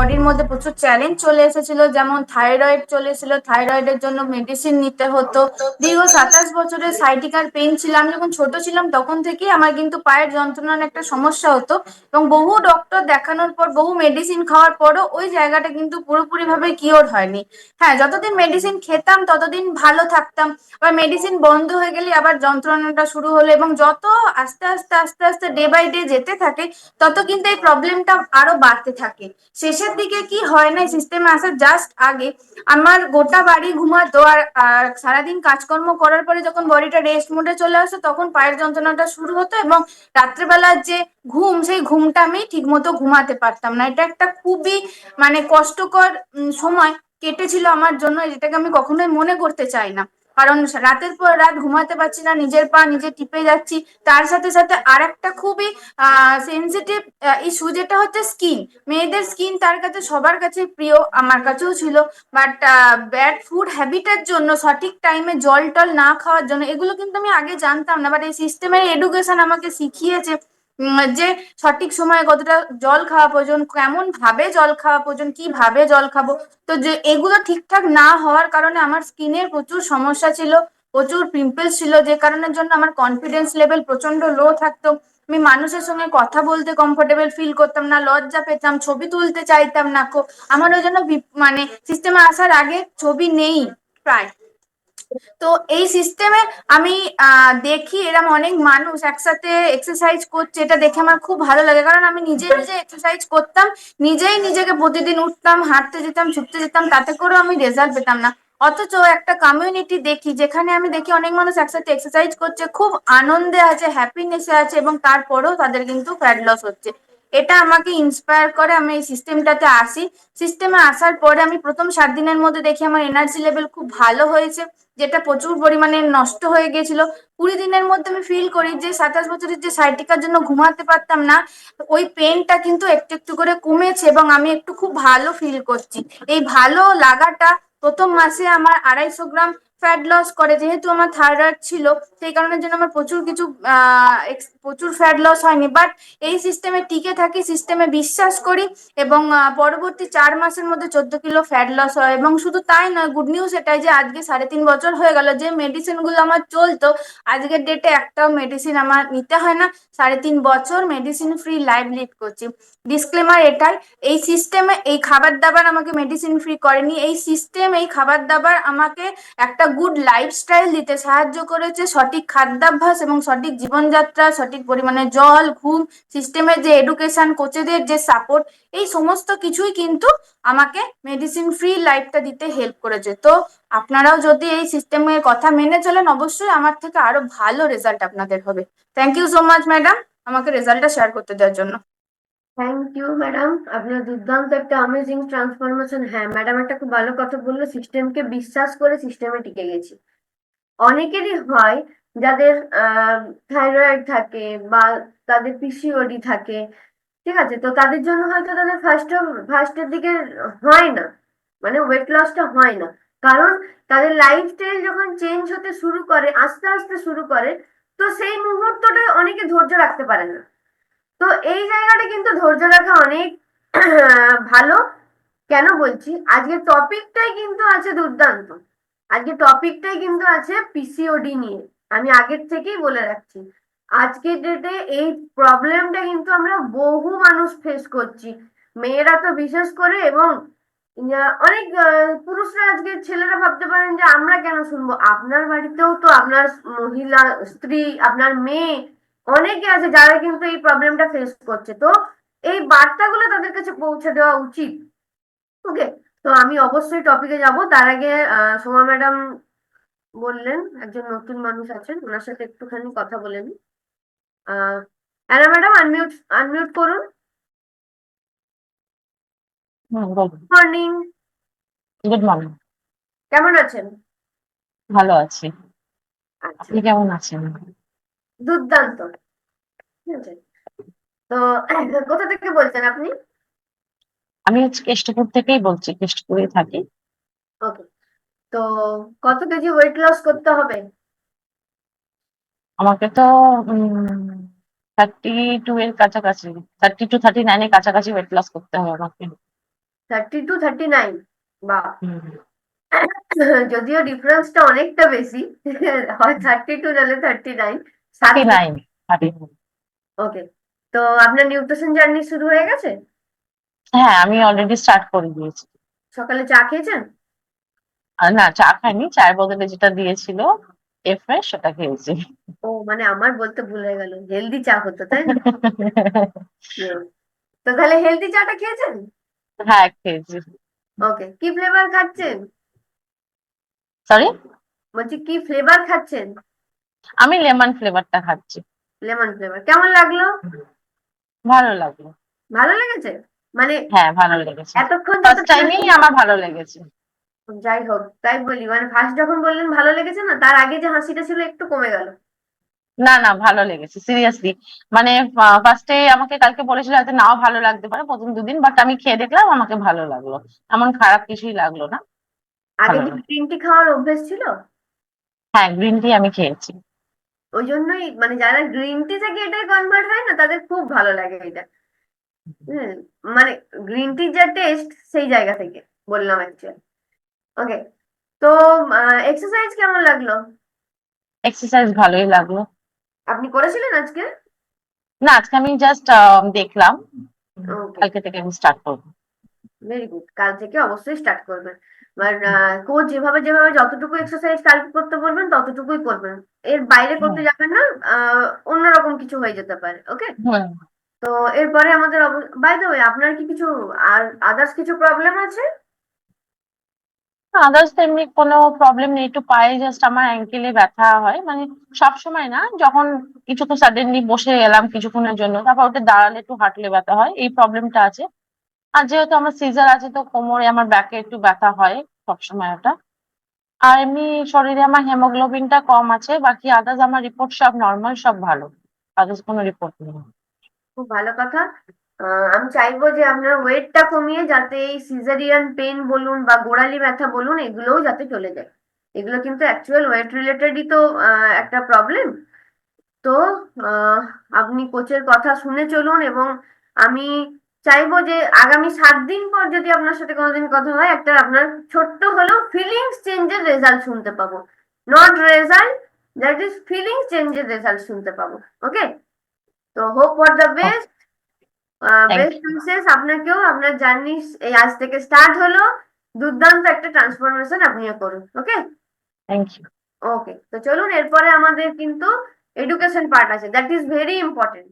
বডির মধ্যে প্রচুর চ্যালেঞ্জ চলে এসেছিল। যেমন থাইরয়েড চলে এসেছিল। থাইরয়েডের জন্য মেডিসিন নিতে হতো। দীর্ঘ সাতাশ বছরের সাইটিকার পেন ছিল। আমি যখন ছোট ছিলাম, তখন থেকেই আমার কিন্তু পায়ের যন্ত্রণার একটা সমস্যা হতো এবং বহু ডক্টর দেখানোর পর, বহু মেডিসিন খাওয়ার পরও ওই জায়গাটা কিন্তু পুরোপুরি ভাবে কিওর হয়নি। হ্যাঁ যতদিন মেডিসিন খেতাম, ততদিন ভালো থাকতাম। আবার মেডিসিন বন্ধ হয়ে গেলে আবার যন্ত্রণাটা শুরু হলো এবং যত আস্তে আস্তে আস্তে আস্তে ডে বাই ডে যেতে থাকে, তত কিন্তু এই প্রবলেমটা আরও বাড়তে থাকে। শেষের দিকে কি হয় না সিস্টেমে আসার জাস্ট আগে আমার গোটা বাড়ি ঘুমাতো আর সারাদিন কাজকর্ম করার পরে যখন বডিটা রেস্ট মোডে চলে আসতো, তখন পায়ের যন্ত্রণাটা শুরু হতো এবং রাত্রেবেলার যে ঘুম, সেই ঘুমটা আমি ঠিকমতো ঘুমাতে পারতাম না। এটা একটা খুবই মানে কষ্টকর সময় কেটেছিল আমার জন্য, যেটাকে আমি কখনোই মনে করতে চাই না। কারণ রাতের পর রাত ঘুমাতে পারছি না, নিজের পা নিজে টিপে যাচ্ছি। তার সাথে সাথে আর একটা খুবই সেন্সিটিভ ইস্যু যেটা হচ্ছে স্কিন মেয়েদের স্কিন তার কাছে, সবার কাছে প্রিয়, আমার কাছেও ছিল। বাট ব্যাড ফুড হ্যাবিটের জন্য, সঠিক টাইমে জল টল না খাওয়ার জন্য, এগুলো কিন্তু আমি আগে জানতাম না। বাট এই সিস্টেমের এডুকেশন আমাকে শিখিয়েছে। যে সঠিক সময়ে কতটা জল খাওয়া প্রয়োজন, কেমন ভাবে জল খাওয়া প্রয়োজন, কীভাবে জল খাব, তো যে এগুলো ঠিকঠাক না হওয়ার কারণে আমার স্কিনের প্রচুর সমস্যা ছিল, প্রচুর পিম্পলস ছিল, যে কারণের জন্য আমার কনফিডেন্স লেভেল প্রচণ্ড লো থাকতো। আমি মানুষের সঙ্গে কথা বলতে কমফোর্টেবল ফিল করতাম না, লজ্জা পেতাম, ছবি তুলতে চাইতাম না আমার ওই জন্য মানে সিস্টেমে আসার আগে ছবি নেই প্রায়। তো এই সিস্টেমে আমি দেখি এরম অনেক মানুষ একসাথে এক্সারসাইজ করছে, এটা দেখে আমার খুব ভালো লাগে। কারণ আমি নিজে নিজে এক্সারসাইজ করতাম, নিজেই নিজেকে প্রতিদিন উঠতাম, হাঁটতে যেতাম, ছুটতে যেতাম, তাতে করেও আমি রেজাল্ট পেতাম না। অথচ একটা কমিউনিটি দেখি, যেখানে আমি দেখি অনেক মানুষ একসাথে এক্সারসাইজ করছে, খুব আনন্দে আছে হ্যাপিনেসে আছে এবং তারপরেও তাদের কিন্তু ফ্যাট লস হচ্ছে। এটা আমাকে ইন্সপায়ার করে, আমি এই সিস্টেমটাতে আসি। সিস্টেমে আসার পরে আমি প্রথম সাত দিনের মধ্যে দেখি আমার এনার্জি লেভেল খুব ভালো হয়েছে। যেটা প্রচুর পরিমাণে নষ্ট হয়ে গিয়েছিল। কুড়ি দিনের মধ্যে আমি ফিল করি যে, সাতাশ বছরের যে সাইটিকার জন্য ঘুমাতে পারতাম না, ওই পেনটা কিন্তু একটু একটু করে কমেছে এবং আমি একটু খুব ভালো ফিল করছি। এই ভালো লাগাটা প্রথম মাসে আমার আড়াইশো গ্রাম ফ্যাট লস করে। যেহেতু আমার থাইরয়েড ছিল, সেই কারণের জন্য আমার প্রচুর কিছু প্রচুর ফ্যাট লস হয়নি। বাট এই সিস্টেমে টিকে থাকি সিস্টেমে বিশ্বাস করি এবং পরবর্তী চার মাসের মধ্যে চোদ্দ কিলো ফ্যাট লস হয়। এবং শুধু তাই নয় গুড নিউজ এটাই যে আজকে সাড়ে তিন বছর হয়ে গেল যে মেডিসিনগুলো আমার চলতো, আজকের ডেটে একটাও মেডিসিন আমার নিতে হয় না। সাড়ে তিন বছর মেডিসিন ফ্রি লাইভ লিড করছি। ডিসক্লেমার এটাই, এই সিস্টেমে এই খাবার দাবার আমাকে মেডিসিন ফ্রি করেনি। এই সিস্টেম এই খাবার দাবার আমাকে একটা গুড লাইফস্টাইল দিতে সাহায্য করেছে, সঠিক খাদ্যাভ্যাস এবং সঠিক জীবনযাত্রা, সঠিক পরিমাণে জল, ঘুম সিস্টেমের যে এডুকেশন কোচেদের যে সাপোর্ট এই সমস্ত কিছুই কিন্তু আমাকে মেডিসিন ফ্রি লাইফটা দিতে হেল্প করেছে। তো আপনারাও যদি এই সিস্টেমের কথা মেনে চলেন, অবশ্যই আমার থেকে আরও ভালো রেজাল্ট আপনাদের হবে। Thank you so much madam আমাকে রেজাল্টটা শেয়ার করতে দেওয়ার জন্য। থ্যাংক ইউ ম্যাডাম আপনার দুর্দান্ত একটা অ্যামেজিং ট্রান্সফরমেশন হ্যাঁ ম্যাডাম একটা খুব ভালো কথা বলল। সিস্টেমকে বিশ্বাস করে সিস্টেমে টিকে গেছি। অনেকেরই হয় যাদের থাইরয়েড থাকে বা তাদের পিসিওডি থাকে। ঠিক আছে? তো তাদের জন্য হয়তো তাদের ফার্স্ট ফার্স্টের দিকে হয় না। মানে ওয়েট লসটা হয় না। কারণ তাদের লাইফস্টাইল যখন চেঞ্জ হতে শুরু করে, আস্তে আস্তে শুরু করে, তো সেই মুহূর্তটা অনেকে ধৈর্য রাখতে পারে না। তো এই জায়গাটা কিন্তু ধৈর্য রাখা অনেক ভালো। কেন বলছি? আজকে টপিকটাই কিন্তু আছে দুর্দান্ত। আজকে টপিকটাই কিন্তু আছে পিসিওডি নিয়ে। আমি আগের থেকেই বলে রাখছি। আজকের ডেটে এই প্রবলেমটা কিন্তু আমরা বহু মানুষ ফেস করছি। মেয়েরা তো বিশেষ করে এবং অনেক পুরুষরা আজকে, ছেলেরা ভাবতে পারেন যে আমরা কেন শুনব? আপনার বাড়িতেও তো আপনার মহিলা, স্ত্রী, আপনার মেয়ে অনেকে আছে যারা কিন্তু এই প্রবলেমটা ফেস করছে। তো এই বার্তাগুলো তাদের কাছে পৌঁছে দেওয়া উচিত। ওকে তো আমি অবশ্যই টপিকে যাব। তার আগে সোমা ম্যাডাম বললেন একজন নতুন মানুষ আছেন। ওনার সাথে একটুখানি কথা বলে আহ অ্যানা ম্যাডাম আনমিউট আনমিউট করুন। মর্নিং গুড মর্নিং কেমন আছেন? ভালো আছি। আচ্ছা। আপনি কেমন আছেন? দুর্দান্ত। ঠিক আছে? তো কোথা থেকে বলছেন আপনি? আমি হচ্ছে কেষ্টপুর থেকেই বলছি কেষ্টপুরে থাকি। ওকে। তো কত কেজি ওয়েট লস করতে হবে? আমাকে তো থার্টি টু এর কাছাকাছি থার্টি টু থার্টি নাইনের কাছাকাছি ওয়েট লস করতে হবে আমাকে। থার্টি টু থার্টি নাইন বা যদিও ডিফারেন্সটা অনেকটা বেশি হয় থার্টি টু নাহলে thirty nine thirty nine thirty okay তো আপনার নিউট্রিশন জার্নি শুরু হয়ে গেছে? হ্যাঁ আমি অলরেডি স্টার্ট করে দিয়েছি। সকালে চা খেয়েছেন? না চা খাইনি। চায়ের বদলে যেটা দিয়েছিল এফ্রেশ সেটা খেয়েছি। ও মানে আমার বলতে ভুল হয়ে গেল। হেলদি চা হতো তাই না। তো তাহলে হেলদি চাটা খেয়েছেন? হ্যাঁ খেয়েছি। ওকে কি ফ্লেভার খাচ্ছেন? সরি বলছি কি ফ্লেভার খাচ্ছেন? আমি লেমন ফ্লেভারটা খাচ্ছি। Lemon flavour. কেমন লাগল? ভালো লাগল। ভালো লেগেছে? মানে হ্যাঁ ভালো লেগেছে। এতক্ষণ ফার্স্ট টাইমেই আমার ভালো লেগেছে। যাই হোক তাই বলি মানে ফার্স্ট যখন বললেন ভালো লেগেছে না তার আগে যে হাসিটা ছিল একটু কমে গেল। না না ভালো লেগেছে সিরিয়াসলি মানে ফার্স্টে আমাকে কালকে বলেছিল হয়তো নাও ভালো লাগতে পারে প্রথম দুদিন বাট আমি খেয়ে দেখলাম আমাকে ভালো লাগল। এমন খারাপ কিছুই লাগল না। আগে কি গ্রিন টি খাওয়ার অভ্যেস ছিল? হ্যাঁ গ্রিন টি আমি খেয়েছি। ওই জন্যই মানে যারা গ্রিন টি থেকে এটাই কনভার্ট হয় না তাদের খুব ভালো লাগে এটা। মানে গ্রিন টির যা টেস্ট সেই জায়গা থেকে বললাম অ্যাকচুয়ালি ওকে তো এক্সারসাইজ কেমন লাগল? এক্সারসাইজ ভালোই লাগল। আপনি করেছিলেন আজকে? না আজকে আমি জাস্ট দেখলাম। কালকে থেকে আমি স্টার্ট করব। ভেরি গুড কাল থেকে অবশ্যই স্টার্ট করবেন। কোচ যেভাবে যেভাবে যতটুকু এক্সারসাইজ কালকে করতে বলবেন ততটুকুই করবেন। এর বাইরে করতে যাবেন না অন্যরকম কিছু হয়ে যেতে পারে ওকে? তো এরপরে আমাদের বাই দ্য ওয়ে আপনার কি কিছু আর আদার্স কিছু প্রবলেম আছে? আদার্স তেমনি কোনো প্রবলেম নেই একটু পায়ে জাস্ট আমার অ্যাঙ্কেলে ব্যথা হয়। মানে সব সময় না যখন কিছু তো সাডেনলি বসে গেলাম কিছুক্ষণের জন্য তারপর ওটা দাঁড়ালে একটু হাঁটলে ব্যথা হয় এই প্রবলেমটা আছে। আর যেহেতু আমার সিজার আছে তো কোমরে আমার ব্যাকে একটু ব্যথা হয় সবসময় ওটা। আর এমনি শরীরে আমার হেমোগ্লোবিনটা কম আছে, বাকি আদার্স আমার রিপোর্ট সব নর্মাল সব ভালো। আদার্স কোনো রিপোর্ট নেই। খুব ভালো কথা। আমি চাইব যে আপনার ওয়েটটা কমিয়ে যাতে এই সিজারিয়ান পেন বলুন বা গোড়ালি ব্যথা বলুন, এগুলোও যাতে চলে যায়। এগুলো কিন্তু অ্যাকচুয়াল ওয়েট রিলেটেডই তো একটা প্রবলেম তো আপনি কোচের কথা শুনে চলুন এবং আমি চাইব যে আগামী সাত দিন পর যদি আপনার সাথে কোনোদিন কথা হয় একটা আপনার ছোট্ট হলেও ফিলিংস চেঞ্জের রেজাল্ট শুনতে পাবো। Not result that is feelings চেঞ্জের রেজাল্ট শুনতে পাবো। ওকে তো hope for the best best wishes আপনাকেও। আপনার জার্নি এই আজ থেকে স্টার্ট হলো। দুর্দান্ত একটা ট্রান্সফরমেশন আপনিও করুন। ওকে থ্যাংক ইউ ওকে তো চলুন এরপরে আমাদের কিন্তু এডুকেশন পার্ট আছে। That is very important